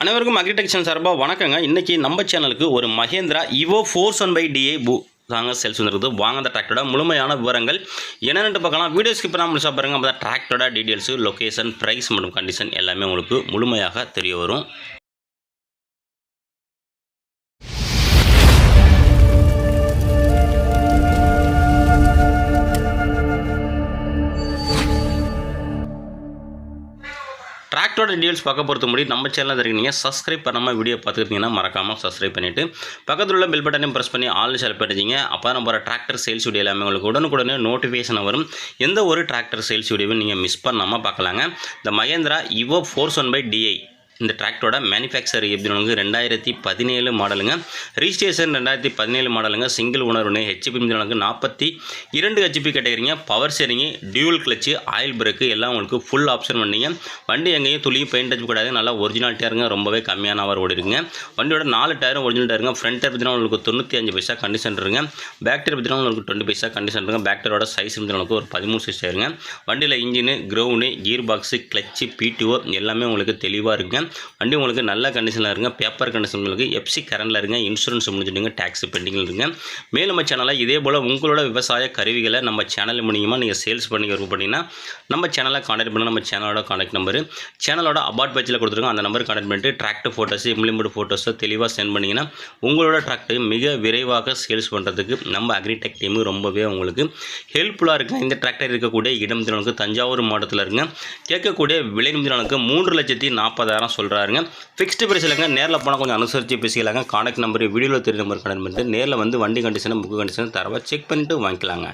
அனைவருக்கும் அக்ரிடெக்ஷன் சார்பாக வணக்கங்க. இன்றைக்கி நம்ம சேனலுக்கு ஒரு Mahindra Yuvo four one five DI பூ தாங்க சேல்ஸ் வந்துருக்குது. வாங்க அந்த டிராக்டரோட முழுமையான விவரங்கள். என்னென்னு பார்க்கலாம். வீடியோ ஸ்கிப் பண்ணாமல் சாப்பிட்றாங்க பாருங்கள் அப்போ தான் டிராக்டரோட டீட்டெயில்ஸு லொக்கேஷன் ப்ரைஸ் மற்றும் கண்டிஷன் எல்லாமே உங்களுக்கு முழுமையாக தெரிய வரும். ஆக்டோட டீடைல்ஸ் பார்க்க பொறுத்த முடியும் நம்ம சேனலில் இருக்கீங்க. சப்ஸ்கிரைப் பண்ணாமல் வீடியோ பார்த்துக்கிட்டீங்கன்னா மறக்காமல் சப்ஸ்கிரைப் பண்ணிவிட்டு பக்கத்தில் உள்ள பெல் பட்டனையும் ப்ரெஸ் பண்ணி ஆல் செலக்ட் பண்ணிட்டீங்க. அப்போ நம்ம டிராக்டர் சேல்ஸ் வீடியோ எல்லாமே உங்களுக்கு உடனுக்குடனே நோட்டிஃபிகேஷன் வரும். எந்த ஒரு டிராக்டர் சேல்ஸ் வீடியோவும் நீங்கள் மிஸ் பண்ணாமல் பார்க்கலாங்க. இந்த Mahindra Yuvo four one five DI இந்த டிராக்டரோட மேனுஃபேக்சர் எப்படின்னு ரெண்டாயிரத்தி பதினேழு மாடலுங்க ரிஜிஸ்ட்ரேஷன் ரெண்டாயிரத்தி பதினேழு மாடலுங்க சிங்கிள் உணர்வு ஹெச்பி மிதனுக்கு நாற்பத்தி இரண்டு ஹெச்பி கேட்டகிறீங்க பவர் சேரிங்க டியூல் கிளச்சு ஆயில் பிரேக்கு எல்லாம் உங்களுக்கு ஃபுல் ஆப்ஷன் பண்ணீங்க வண்டி எங்கேயும் துளியும் பெயிண்ட் அடிச்சு கூடாது நல்லா ஒரிஜினல் டயருங்க ரொம்பவே கம்மியான அவர் ஓடி இருக்குங்க வண்டியோட நாலு டயரும் ஒரிஜினல் டயருங்க ஃப்ரண்ட் டயர் பார்த்தீங்கன்னா உங்களுக்கு தொண்ணூற்றி அஞ்சு பைசா கண்டிஷன் இருங்க பேக் டயர் பார்த்தீங்கன்னா உங்களுக்கு டுவெண்ட்டி பைசா கண்டிஷன் இருக்குங்க. பேக் டயரோட சைஸ் உங்களுக்கு ஒரு பதிமூணு சைஸ் டயருங்க வண்டியில் engine ground gear box clutch PTO எல்லாமே உங்களுக்கு தெளிவாக இருக்குங்க. வண்டி உங்களுக்கு நல்ல கண்டிஷனில் இருங்க. பேப்பர் கண்டிஷன் உங்களுக்கு எஃப்சி கரண்டில் இருங்க. இன்சூரன்ஸ் முடிஞ்சுடுங்க. டேக்ஸ் பெண்டிங்கில் இருங்க. மேலும் நம்ம சேனலில் இதே போல் உங்களோட விவசாய கருவிகளை நம்ம சேனல் மூலியமாக நீங்கள் சேல்ஸ் பண்ணி விருப்பப்பட்டீங்கன்னா நம்ம சேனலை காண்டாக்ட் பண்ண நம்ம சேனலோட காண்டாக்ட் நம்பர் சேனலோட அபார்ட் பேஜில் கொடுத்துருக்கோம். அந்த நம்பர் காண்டாக்ட் பண்ணிட்டு டிராக்டர் ஃபோட்டோஸ் இம்ப்ளிமெண்ட் ஃபோட்டோஸை தெளிவாக சென்ட் பண்ணிங்கன்னா உங்களோட டிராக்டரை மிக விரைவாக சேல்ஸ் பண்ணுறதுக்கு நம்ம அக்ரிடெக் டீமு ரொம்பவே உங்களுக்கு ஹெல்ப்ஃபுல்லாக இருக்குது இந்த டிராக்டர் இருக்கக்கூடிய இடம் திறனுக்கு தஞ்சாவூர் மாவட்டத்தில் இருங்க. கேட்கக்கூடிய விலை திறனுக்கு மூன்று லட்சத்தி நாற்பதாயிரம் சொல்கிறாருங்க ஃபிக்ஸ்டு பிரைஸ் இல்லைங்க. நேரில் போனால் கொஞ்சம் அனுசரித்து பேசிக்கலாங்க. காண்டாக்ட் நம்பர் வீடியோவில் தெரிய நம்பர் கடன் பண்ணிட்டு நேரில் வந்து வண்டி கண்டிஷனை புக்கு கண்டிஷனை தரவா செக் பண்ணிவிட்டு வாங்கிக்கலாங்க.